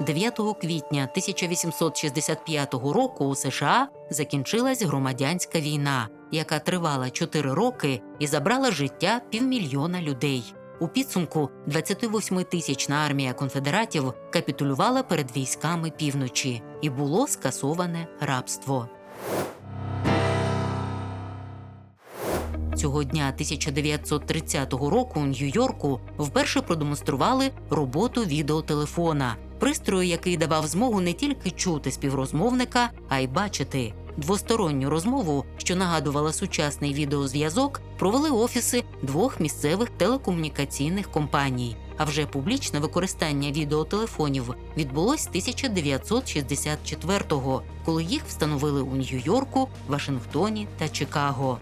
9 квітня 1865 року у США закінчилась громадянська війна, яка тривала 4 роки і забрала життя півмільйона людей. У підсумку 28-тисячна армія конфедератів капітулювала перед військами півночі і було скасоване рабство. Цього дня 1930 року у Нью-Йорку вперше продемонстрували роботу відеотелефона, пристрою, який давав змогу не тільки чути співрозмовника, а й бачити. Двосторонню розмову, що нагадувала сучасний відеозв'язок, провели офіси двох місцевих телекомунікаційних компаній. А вже публічне використання відеотелефонів відбулось 1964-го, коли їх встановили у Нью-Йорку, Вашингтоні та Чикаго.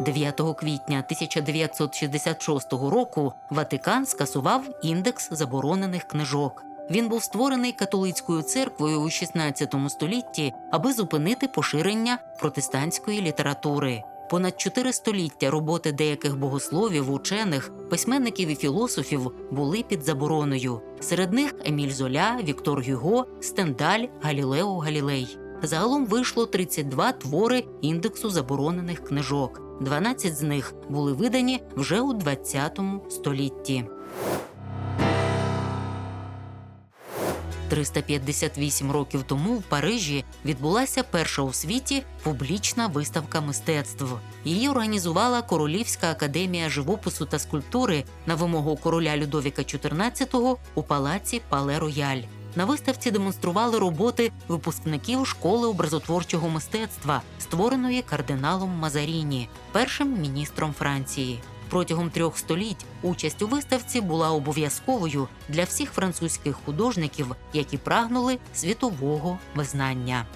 9 квітня 1966 року Ватикан скасував індекс заборонених книжок. Він був створений католицькою церквою у 16 столітті, аби зупинити поширення протестантської літератури. Понад чотири століття роботи деяких богословів, учених, письменників і філософів були під забороною. Серед них Еміль Золя, Віктор Гюго, Стендаль, Галілео Галілей. Загалом вийшло 32 твори індексу заборонених книжок. 12 з них були видані вже у 20 столітті. 358 років тому в Парижі відбулася перша у світі публічна виставка мистецтв. Її організувала Королівська академія живопису та скульптури на вимогу короля Людовіка XIV у палаці Пале Рояль. На виставці демонстрували роботи випускників школи образотворчого мистецтва, створеної кардиналом Мазаріні, першим міністром Франції. Протягом трьох століть участь у виставці була обов'язковою для всіх французьких художників, які прагнули світового визнання.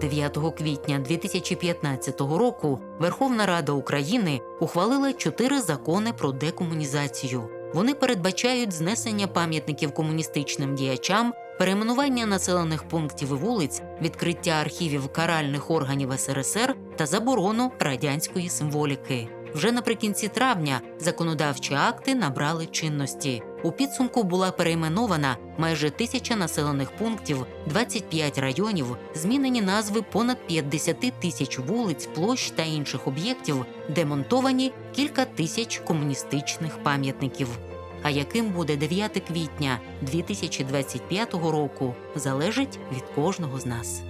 9 квітня 2015 року Верховна Рада України ухвалила чотири закони про декомунізацію. Вони передбачають знесення пам'ятників комуністичним діячам, перейменування населених пунктів і вулиць, відкриття архівів каральних органів СРСР та заборону радянської символіки. Вже наприкінці травня законодавчі акти набрали чинності. У підсумку була перейменована майже тисяча населених пунктів, 25 районів, змінені назви понад 50 тисяч вулиць, площ та інших об'єктів, демонтовані кілька тисяч комуністичних пам'ятників. А яким буде 9 квітня 2025 року, залежить від кожного з нас.